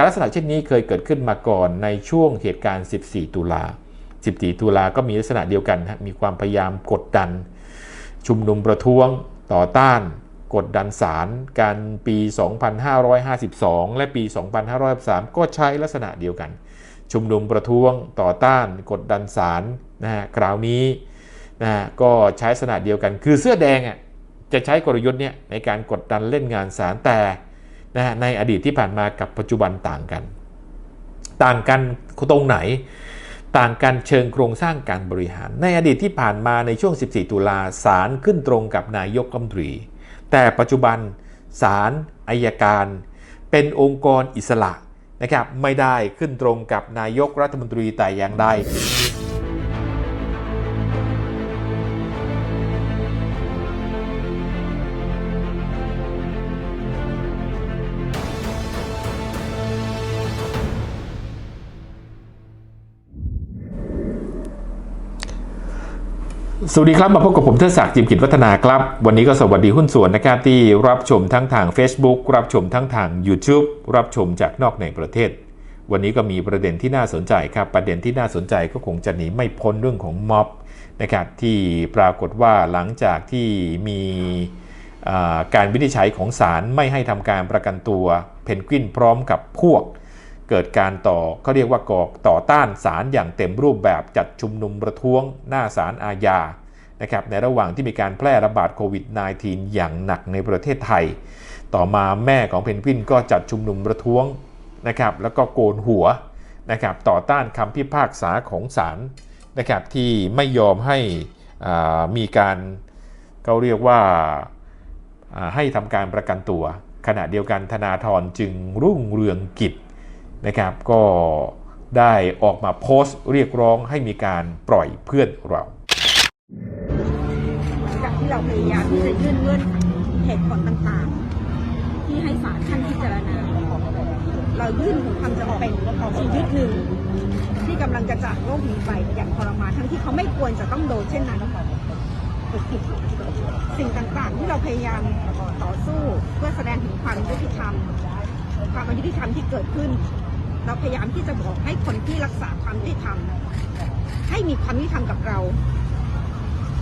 การณ์ลักษณะเช่นนี้เคยเกิดขึ้นมาก่อนในช่วงเหตุการณ์ 14 ตุลา 14 ตุลาก็มีลักษณะเดียวกันฮะมีความพยายามกดดัน ชุมนุมประท้วงต่อต้าน กดดันศาลการปี 2552 และปี 2553 ก็ใช้ลักษณะเดียวกัน ชุมนุมประท้วงต่อต้าน กดดันศาลนะฮะคราวนี้นะฮะก็ใช้ลักษณะเดียวกัน คือเสื้อแดงอะจะใช้กลยุทธ์เนี่ยในการกดดันเล่นงานศาลแต่ นะฮะในอดีตที่ผ่านมากับปัจจุบันต่างกัน ต่างกันตรงไหน ต่างกันเชิงโครงสร้างการบริหาร ในอดีตที่ผ่านมาในช่วง 14 ตุลาศาลขึ้นตรงกับนายกรัฐมนตรี แต่ปัจจุบันศาลอายการ เป็นองค์กรอิสระนะครับไม่ได้ขึ้นตรงกับนายกรัฐมนตรีแต่อย่างใด สวัสดีครับ มาพบกับผมเทศศักดิ์จิมกิจวัฒนาครับ วันนี้ก็สวัสดีหุ้นส่วนนะครับที่รับชมทั้งทาง Facebook รับชมทั้งทาง YouTube รับชมจากนอกในประเทศ วันนี้ก็มีประเด็นที่น่าสนใจครับ ประเด็นที่น่าสนใจก็คงจะหนีไม่พ้นเรื่องของม็อบนะครับที่ปรากฏว่าหลังจากที่มีการวินิจฉัยของศาลไม่ให้ทำการประกันตัวเพนกวินพร้อมกับพวก เกิดการต่อเขาเรียกว่ากอกต่อต้านศาลอย่างเต็มรูปแบบจัดชุมนุมประท้วงหน้าศาลอาญา นะครับในระหว่างที่มีการแพร่ระบาดโควิด -19 อย่างหนักในประเทศไทย ต่อมาแม่ของเพนกวินก็จัดชุมนุมประท้วงนะครับแล้วก็โกนหัวนะครับต่อต้านคำพิพากษาของศาลนะครับที่ไม่ยอมให้มีการเขาเรียกว่าให้ทำการประกันตัว ขณะเดียวกันธนาธรจึงรุ่งเรืองกิจนะครับก็ได้ออกมาโพสต์เรียกร้องให้มีการปล่อยเพื่อนเรา จากที่เราพยายามที่จะยื่นเงื่อนเหตุผลต่างๆ ที่ให้ศาลท่านพิจารณา เรายื่นถึงความจำเป็นของชีวิตหนึ่ง ที่กำลังจะจากโลกนี้ไปอย่างทรมานทั้งที่เขาไม่ควรจะต้องโดนเช่นนั้นสิ่งต่างๆ ที่เราพยายามต่อสู้เพื่อแสดงถึงความยุติธรรมความยุติธรรมที่เกิดขึ้น เราพยายามที่จะบอกให้คนที่รักษาความยุติธรรมให้มีความยุติธรรมกับเรา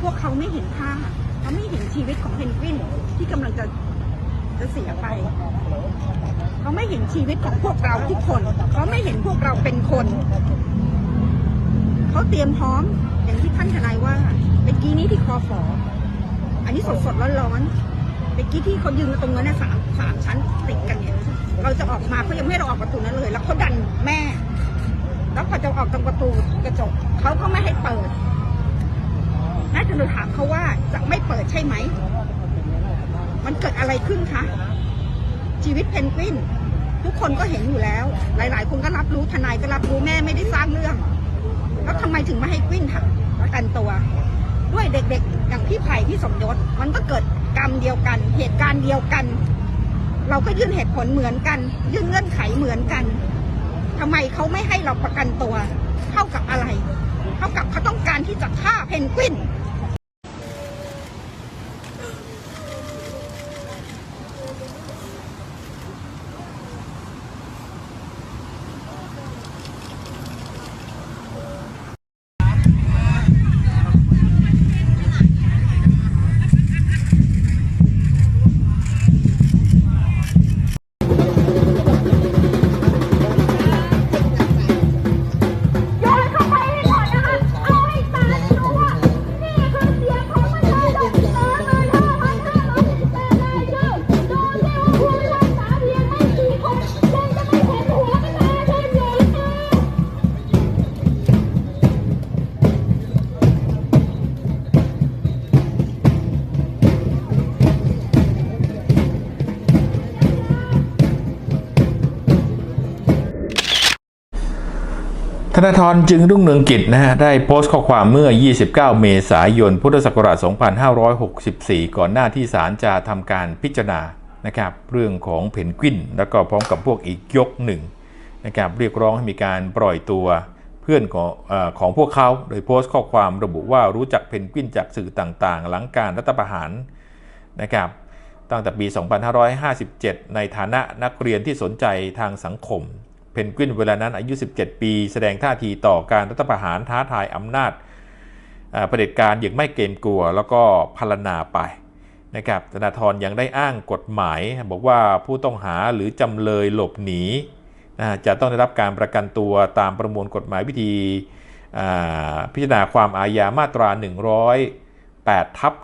พวกเขาไม่เห็นค่าเขาไม่เห็นชีวิตของเพนกวินที่กำลังจะจะเสียไป เขาไม่เห็นชีวิตของพวกเราทุกคน เขาไม่เห็นพวกเราเป็นคน เขาเตรียมพร้อมอย่างที่ท่านทนายว่าเมื่อกี้นี้ที่คอฟออันนี้สดสดร้อนร้อนๆเมื่อกี้ที่เขายืนตรงนั้นนะสามสามชั้นติดกันเนี่ยเราจะออกมาเขายังไม่เราออกประตูนั้นเลย แล้วเขาดันแม่ แล้วพอจะออกตรงประตูกระจกเขาก็ไม่ให้เปิด น่าจะถามเขาว่าจะไม่เปิดใช่ไหม มันเกิดอะไรขึ้นคะ ชีวิตเพนกวิน ทุกคนก็เห็นอยู่แล้ว หลาย ๆ คนก็รับรู้ทนายก็รับรู้แม่ไม่ได้สร้างเรื่อง แล้วทำไมถึงไม่ให้กวินค่ะประกันตัว ด้วยเด็กๆ อย่างพี่ไผ่พี่สมยศ มันก็เกิดกรรมเดียวกัน เหตุการณ์เดียวกัน เราก็ยื่นเหตุผลเหมือนกัน ยื่นเงื่อนไขเหมือนกันทำไมเขาไม่ให้เราประกันตัว เท่ากับอะไร เท่ากับเขาต้องการที่จะฆ่าเพนกวิน ธนาธรจึงรุ่งเรืองกิจนะฮะได้โพสต์ข้อความเมื่อ 29 เมษายน พุทธศักราช 2564 ก่อนหน้าที่ศาลจะทำการพิจารณานะครับเรื่องของเพนกวิน แล้วก็พร้อมกับพวกอีกยกหนึ่งนะครับเรียกร้องให้มีการปล่อยตัวเพื่อนของอของพวกเขา โดยโพสต์ข้อความระบุว่ารู้จักเพนกวินจากสื่อต่างๆ หลังการรัฐประหารนะครับตั้งแต่ปี 2557 ในฐานะนักเรียนที่สนใจทางสังคม นกวินเวลานั้นอายุ 17 ปี แสดงท่าทีต่อการรัฐประหารท้าทายอำนาจเผด็จการอย่างไม่เกรงกลัว แล้วก็พารณาไปนะครับธนาธรยังได้อ้างกฎหมาย บอกว่าผู้ต้องหาหรือจำเลยหลบหนีจะต้องได้รับการประกันตัวตามประมวลกฎหมายวิธีพิจารณาความอาญามาตรา 108 ทับ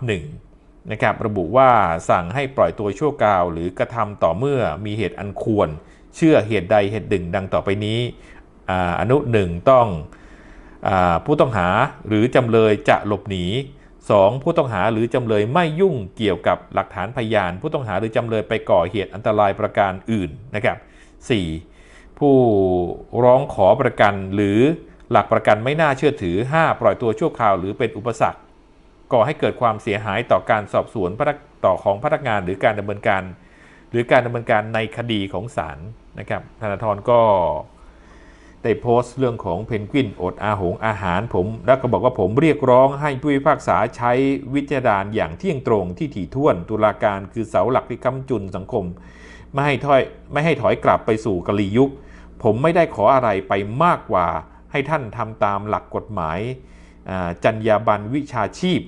1นะครับระบุว่าสั่งให้ปล่อยตัวชั่วคราว หรือกระทำต่อเมื่อมีเหตุอันควร เชื่อเหตุใดเหตุหนึ่งดังต่อไปนี้ออนุหนึ่งต้องอผู้ต้องหาหรือจำเลยจะหลบหนี 2. ผู้ต้องหาหรือจำเลยไม่ยุ่งเกี่ยวกับหลักฐานพยาน ผู้ต้องหาหรือจำเลยไปก่อเหตุอันตรายประการอื่นนะครับ 4. ผู้ร้องขอประกันหรือหลักประกันไม่น่าเชื่อถือ 5. ปล่อยตัวชั่วคราวหรือเป็นอุปสรรค ก่อให้เกิดความเสียหายต่อการสอบสวนต่อของพนักงานหรือการดำเนินการ หรือการดำเนินการในคดีของศาล นะครับธนาธรก็ได้โพสต์เรื่องของเพนกวินอดอาหงอาหารผม แล้วก็บอกว่าผมเรียกร้องให้ผู้พิพากษาใช้วิจารณ์อย่างเที่ยงตรงที่ถี่ถ้วนตุลาการคือเสาหลักที่ค้ำจุนสังคม ไม่ให้ถอยไม่ให้ถอยกลับไปสู่กลียุค ผมไม่ได้ขออะไรไปมากกว่า ให้ท่านทำตามหลักกฎหมายจรรยาบรรณวิชาชีพ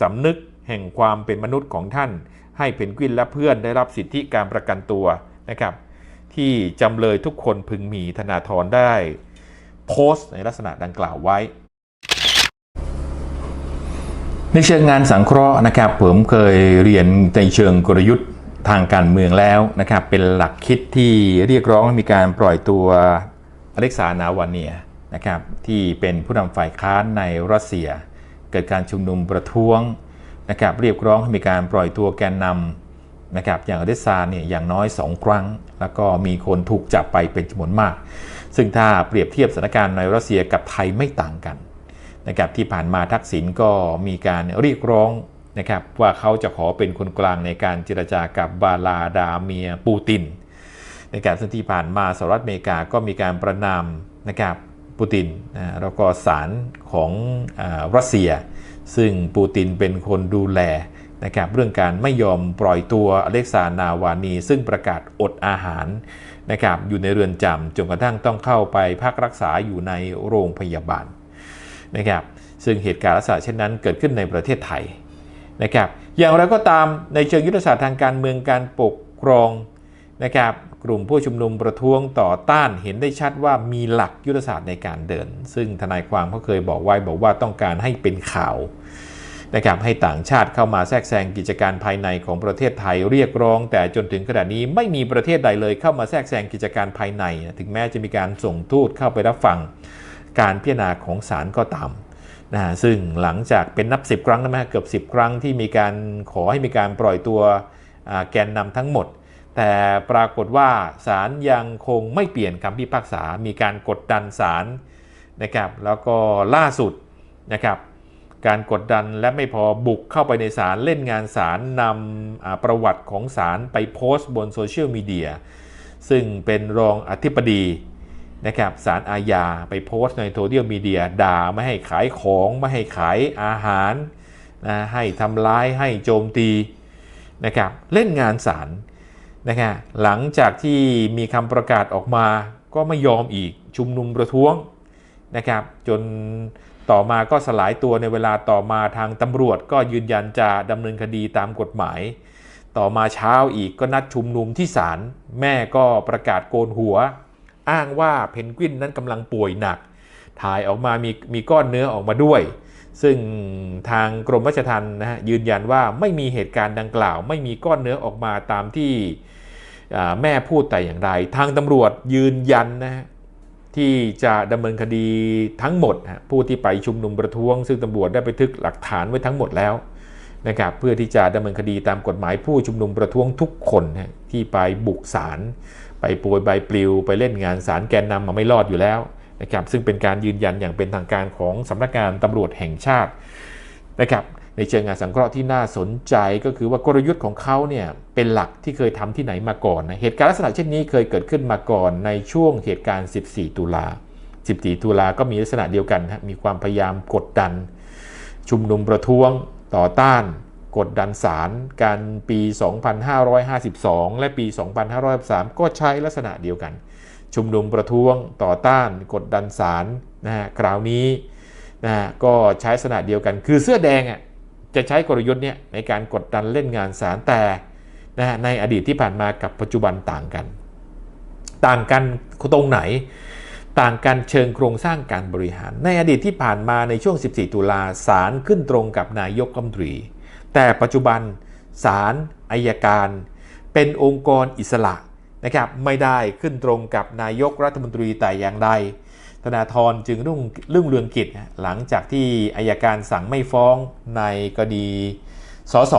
สำนึกแห่งความเป็นมนุษย์ของท่าน ให้เพนกวินและเพื่อนได้รับสิทธิการประกันตัวนะครับ ที่จำเลยทุกคนพึงมีธนาธรได้โพสต์ในลักษณะดังกล่าวไว้ ในเชิงงานสังเคราะห์นะครับผมเคยเรียนในเชิงกลยุทธ์ทางการเมืองแล้วนะครับเป็นหลักคิดที่เรียกร้องให้มีการปล่อยตัวอเล็กซานาวาเนียนะครับที่เป็นผู้นำฝ่ายค้านในรัสเซีย เกิดการชุมนุมประท้วงนะครับเรียกร้องให้มีการปล่อยตัวแกนนำ นะครับอย่างอเดซาเนี่ยอย่างน้อย 2 ครั้ง แล้วก็มีคนถูกจับไปเป็นจำนวนมาก ซึ่งถ้าเปรียบเทียบสถานการณ์ในรัสเซียกับไทยไม่ต่างกันนะครับที่ผ่านมาทักษิณก็มีการเรียกร้องนะครับว่าเขาจะขอเป็นคนกลางในการเจรจากับบาลาดาเมียปูตินนะครับซึ่งที่ผ่านมาสหรัฐอเมริกาก็มีการประนามนะครับปูตินนะแล้วก็ศาลของอรัสเซีย ซึ่งปูตินเป็นคนดูแล นะครับเรื่องการไม่ยอมปล่อยตัวอเล็กซานนาวานี ซึ่งประกาศอดอาหารนะครับอยู่ในเรือนจำจนกระทั่งต้องเข้าไปพักรักษาอยู่ในโรงพยาบาลนะครับซึ่งเหตุการณ์ลักษณะเช่นนั้นเกิดขึ้นในประเทศไทยนะครับอย่างไรก็ตามในเชิงยุทธศาสตร์ทางการเมืองการปกครองนะครับกลุ่มผู้ชุมนุมประท้วงต่อต้านเห็นได้ชัดว่ามีหลักยุทธศาสตร์ในการเดิน ซึ่งทนายความเขาเคยบอกไว้บอกว่าต้องการให้เป็นข่าว นะครับให้ต่างชาติเข้ามาแทรกแซงกิจการภายในของประเทศไทยเรียกร้อง แต่จนถึงขณะนี้ไม่มีประเทศใดเลยเข้ามาแทรกแซงกิจการภายในนะถึงแม้จะมีการส่งทูตเข้าไปรับฟังการพิจารณาของศาลก็ตามนะฮะซึ่งหลังจากเป็นนับ 10 ครั้งนะฮะเกือบ 10 ครั้งที่มีการขอให้มีการปล่อยตัวแกนนำทั้งหมด แต่ปรากฏว่าศาลยังคงไม่เปลี่ยนคำพิพากษา มีการกดดันศาลนะครับแล้วก็ล่าสุดนะครับ การกดดันและไม่พอบุกเข้าไปในศาลเล่นงานศาลนำประวัติของศาลไปโพสต์บนโซเชียลมีเดียซึ่งเป็นรองอธิบดีนะครับสารอาญาไปโพสต์ในโซเชียลมีเดียด่าไม่ให้ขายของ ไม่ให้ขายอาหารนะให้ทำร้ายให้โจมตีนะครับเล่นงานศาลนะครับหลังจากที่มีคำประกาศออกมาก็ไม่ยอมอีกชุมนุมประท้วงนะครับจน ต่อมาก็สลายตัวในเวลาต่อมาทางตำรวจก็ยืนยันจะดำเนินคดีตามกฎหมาย ต่อมาเช้าอีกก็นัดชุมนุมที่ศาลแม่ก็ประกาศโกนหัว อ้างว่าเพนกวินนั้นกำลังป่วยหนัก ถ่ายออกมามีมีก้อนเนื้อออกมาด้วย ซึ่งทางกรมราชทัณฑ์นะฮะยืนยันว่าไม่มีเหตุการณ์ดังกล่าว ไม่มีก้อนเนื้อออกมาตามที่แม่พูดแต่อย่างใดทางตำรวจยืนยันนะฮะ ที่จะดำเนินคดีทั้งหมด ผู้ที่ไปชุมนุมประท้วง ซึ่งตำรวจได้ไปทึกหลักฐานไว้ทั้งหมดแล้วนะครับเพื่อที่จะดำเนินคดีตามกฎหมายผู้ชุมนุมประท้วงทุกคนที่ไปบุกศาลไปปรยใบปลิว ไปเล่นงานสารแกนนำมาไม่รอดอยู่แล้วนะครับซึ่งเป็นการยืนยันอย่างเป็นทางการของสำนักงานตำรวจแห่งชาตินะครับ ในเชิงงานสังเคราะห์ที่น่าสนใจก็คือว่ากลยุทธ์ของเขาเนี่ยเป็นหลักที่เคยทำที่ไหนมาก่อนนะเหตุการณ์ลักษณะเช่นนี้เคยเกิดขึ้นมาก่อนในช่วงเหตุการณ์ 14 ตุลา 14 ตุลาก็มีลักษณะเดียวกันฮะมีความพยายามกดดัน ชุมนุมประท้วงต่อต้าน กดดันศาลการปี 2552 และปี 2553 ก็ใช้ลักษณะเดียวกัน ชุมนุมประท้วงต่อต้าน กดดันศาลนะฮะคราวนี้นะฮะก็ใช้ลักษณะเดียวกัน คือเสื้อแดงอะ จะใช้กลยุทธ์เนี่ยในการกดดันเล่นงานศาลแต่นะในอดีตที่ผ่านมากับปัจจุบันต่างกัน ต่างกันตรงไหน ต่างกันเชิงโครงสร้างการบริหาร ในอดีตที่ผ่านมาในช่วง 14 ตุลาศาลขึ้นตรงกับนายกรัฐมนตรี แต่ปัจจุบันศาลอายการ เป็นองค์กรอิสระนะครับไม่ได้ขึ้นตรงกับนายกรัฐมนตรีแต่อย่างใด ธนาธรจึงรุ่งรุ่งเรืองกิจหลังจากที่อายการสั่งไม่ฟ้องในคดีสส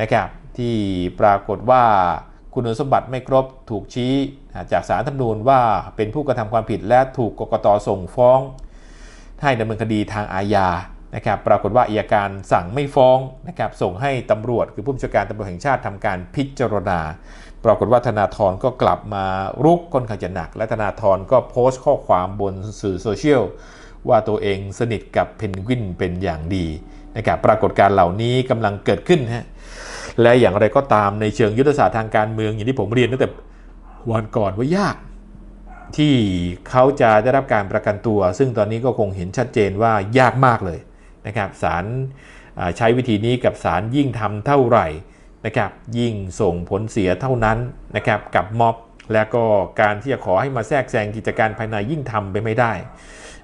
นะครับที่ปรากฏว่าคุณสมบัติไม่ครบถูกชี้จากสารธรรมนูญว่าเป็นผู้กระทำความผิดและถูกกกตส่งฟ้อง ให้ดำเนินคดีทางอาญานะครับปรากฏว่าอัยการสั่งไม่ฟ้องนะครับส่งให้ตำรวจคือผู้บัญชาการตำรวจแห่งชาติทำการพิจารณา ปรากฏว่าธนาธรก็กลับมารุกค่อนข้างจะหนัก และธนาธรก็โพสต์ข้อความบนสื่อโซเชียลว่าตัวเองสนิทกับเพนกวินเป็นอย่างดีนะครับปรากฏการเหล่านี้กำลังเกิดขึ้นฮะและอย่างไรก็ตามในเชิงยุทธศาสตร์ทางการเมืองอย่างที่ผมเรียนตั้งแต่วันก่อนว่ายาก ที่เขาจะได้รับการประกันตัว ซึ่งตอนนี้ก็คงเห็นชัดเจนว่ายากมากเลยนะครับศาลใช้วิธีนี้กับศาลยิ่งทำเท่าไหร่ นะครับยิ่งส่งผลเสียเท่านั้นนะครับกับม็อบ และก็การที่จะขอให้มาแทรกแซงกิจการภายในยิ่งทำไปไม่ได้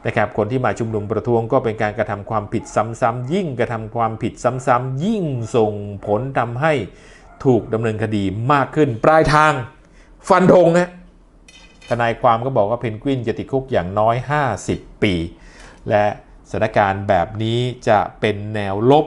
นะครับคนที่มาชุมนุมประท้วงก็เป็นการกระทำความผิดซ้ำๆยิ่งกระทำความผิดซ้ำๆยิ่งส่งผลทำให้ถูกดำเนินคดีมากขึ้น ปลายทางฟันธงฮะทนายความก็บอกว่าเพนกวินจะติดคุกอย่างน้อย 50 ปี และสถานการณ์แบบนี้จะเป็นแนวลบ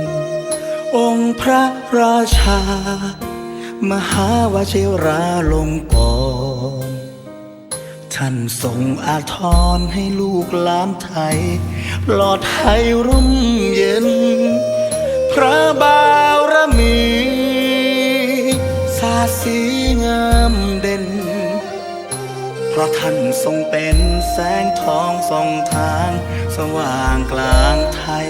พระราชา มหาวชิราลงกรท่านทรงอาทรให้ลูกหลานไทยปลอดภัยร่มเย็น พระบารมีสาสีงามเด่น เพราะท่านทรงเป็นแสงทองส่องทาง สว่างกลางไทย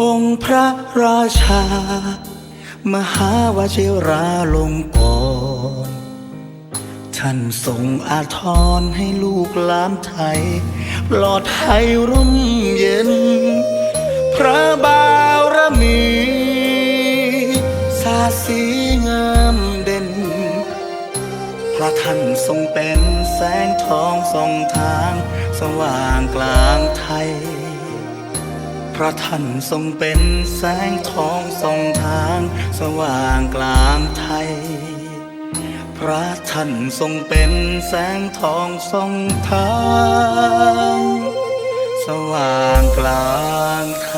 องค์พระราชา มหาวชิราลงกรท่านทรงอาทรให้ลูกหลานไทย ปลอดภัยร่มเย็น พระบารมีสาสีงามเด่น พระท่านทรงเป็นแสงทองส่องทาง สว่างกลางไทย พระท่านทรงเป็นแสงทองส่องทาง สว่างกลางไทย พระท่านทรงเป็นแสงทองส่องทาง สว่างกลางไท